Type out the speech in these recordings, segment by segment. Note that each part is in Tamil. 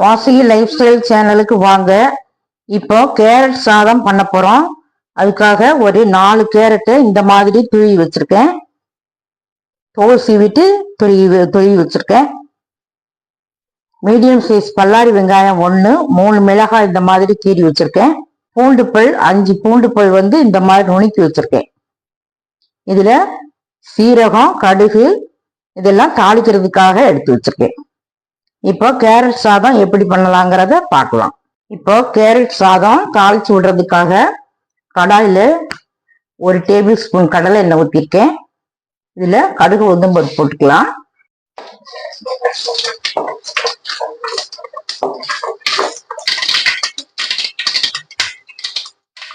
வாசி லைஃப் ஸ்டைல் சேனலுக்கு வாங்க. இப்போ கேரட் சாதம் பண்ண போறோம். அதுக்காக ஒரு நாலு கேரட்டை இந்த மாதிரி துருவி வச்சிருக்கேன். தோல் சீவிட்டு துருவி துருவி வச்சிருக்கேன். மீடியம் சைஸ் பல்லாரி வெங்காயம் ஒன்று மூணு மிளகாய் இந்த மாதிரி கீறி வச்சிருக்கேன். பூண்டு பல் அஞ்சு பூண்டு பல் வந்து இந்த மாதிரி நுணுக்கி வச்சிருக்கேன். இதில் சீரகம் கடுகு இதெல்லாம் தாளிக்கிறதுக்காக எடுத்து வச்சிருக்கேன். இப்போ கேரட் சாதம் எப்படி பண்ணலாங்கிறத பார்க்கலாம். இப்போ கேரட் சாதம் தாளிச்சு விடுறதுக்காக கடாயில் ஒரு டேபிள் ஸ்பூன் கடலை எண்ணெய் ஊற்றிருக்கேன் இதில் கடுகு உளுந்தம் பருப்பு போட்டுக்கலாம்.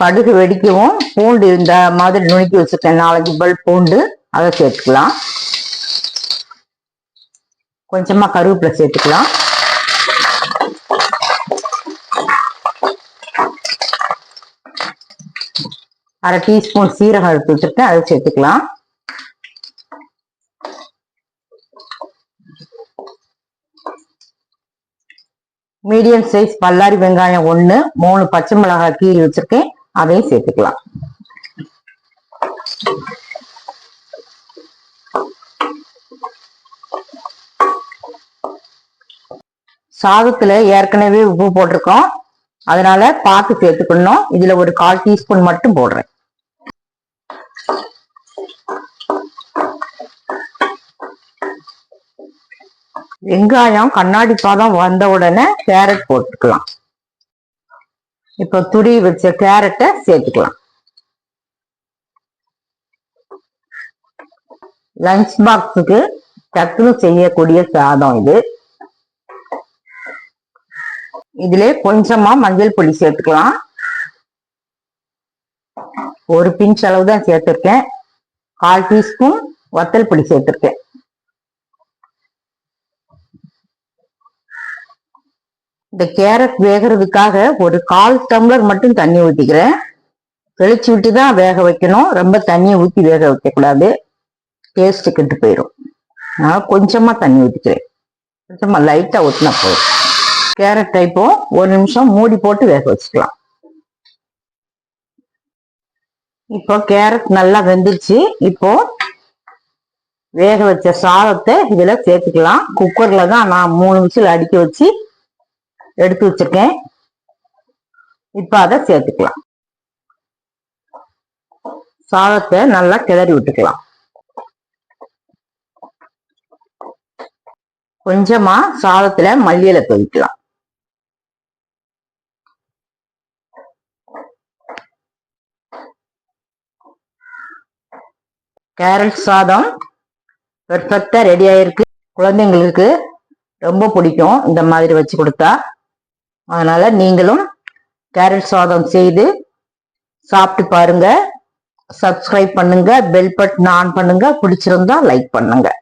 கடுகு வெடிக்கவும் பூண்டு இந்த மாதிரி நுணுக்கி வச்சுருக்கேன். நாலஞ்சு பல் பூண்டு அதை சேர்த்துக்கலாம். கொஞ்சமா கருவேப்பிலை சேர்த்துக்கலாம். அரை டீஸ்பூன் சீரகம் எடுத்து வச்சிருக்கேன் அதை சேர்த்துக்கலாம். மீடியம் சைஸ் பல்லாரி வெங்காயம் ஒன்று மூணு பச்சை மிளகாய் கீறி வச்சுருக்கேன். அதையும் சேர்த்துக்கலாம். சாதத்துல ஏற்கனவே உப்பு போட்டிருக்கோம். அதனால பார்த்து சேர்த்துக்கணும். இதுல ஒரு கால் டீஸ்பூன் மட்டும் போடுறேன். வெங்காயம் கண்ணாடி பாதம் வந்த உடனே கேரட் போட்டுக்கலாம். இப்போ துடி வச்ச கேரட்டை சேர்த்துக்கலாம். லஞ்ச் பாக்ஸுக்கு டக்குன்னு செய்யக்கூடிய சாதம் இது. இதுல கொஞ்சமா மஞ்சள் பொடி சேர்த்துக்கலாம். ஒரு பிஞ்ச் அளவு தான் சேர்த்திருக்கேன். கால் டீஸ்பூன் வத்தல் பொடி சேர்த்திருக்கேன். இந்த கேரட் வேகிறதுக்காக ஒரு கால் டம்ளர் மட்டும் தண்ணி ஊற்றிக்கிறேன் தெளிச்சு விட்டு தான் வேக வைக்கணும். ரொம்ப தண்ணியை ஊற்றி வேக வைக்கக்கூடாது. டேஸ்ட்டு கெட்டு போயிடும் நான் கொஞ்சமாக தண்ணி ஊற்றிக்கிறேன் கொஞ்சமாக லைட்டாக ஊற்றினா போயிடும் கேரட் இப்போ ஒரு நிமிஷம் மூடி போட்டு வேக வச்சுக்கலாம். இப்போ கேரட் நல்லா வெந்துருச்சு. இப்போ வேக வச்ச சாதத்தை இதுல சேர்த்துக்கலாம். குக்கர்ல தான் நான் மூணு விசில் அடிக்க வச்சு எடுத்து வச்சிருக்கேன். இப்ப அதை சேர்த்துக்கலாம். சாதத்தை நல்லா கிளறி விட்டுக்கலாம். கொஞ்சமா சாதத்துல மல்லியில துவைக்கலாம் கேரட் சாதம் பெர்ஃபெக்டாக ரெடி ஆகிருக்கு குழந்தைங்களுக்கு ரொம்ப பிடிக்கும் இந்த மாதிரி வச்சு கொடுத்தா. அதனால் நீங்களும் கேரட் சாதம் செய்து சாப்பிட்டு பாருங்கள் சப்ஸ்கிரைப் பண்ணுங்கள் பெல் பட்டன் ஆன் பண்ணுங்கள் பிடிச்சிருந்தா லைக் பண்ணுங்கள்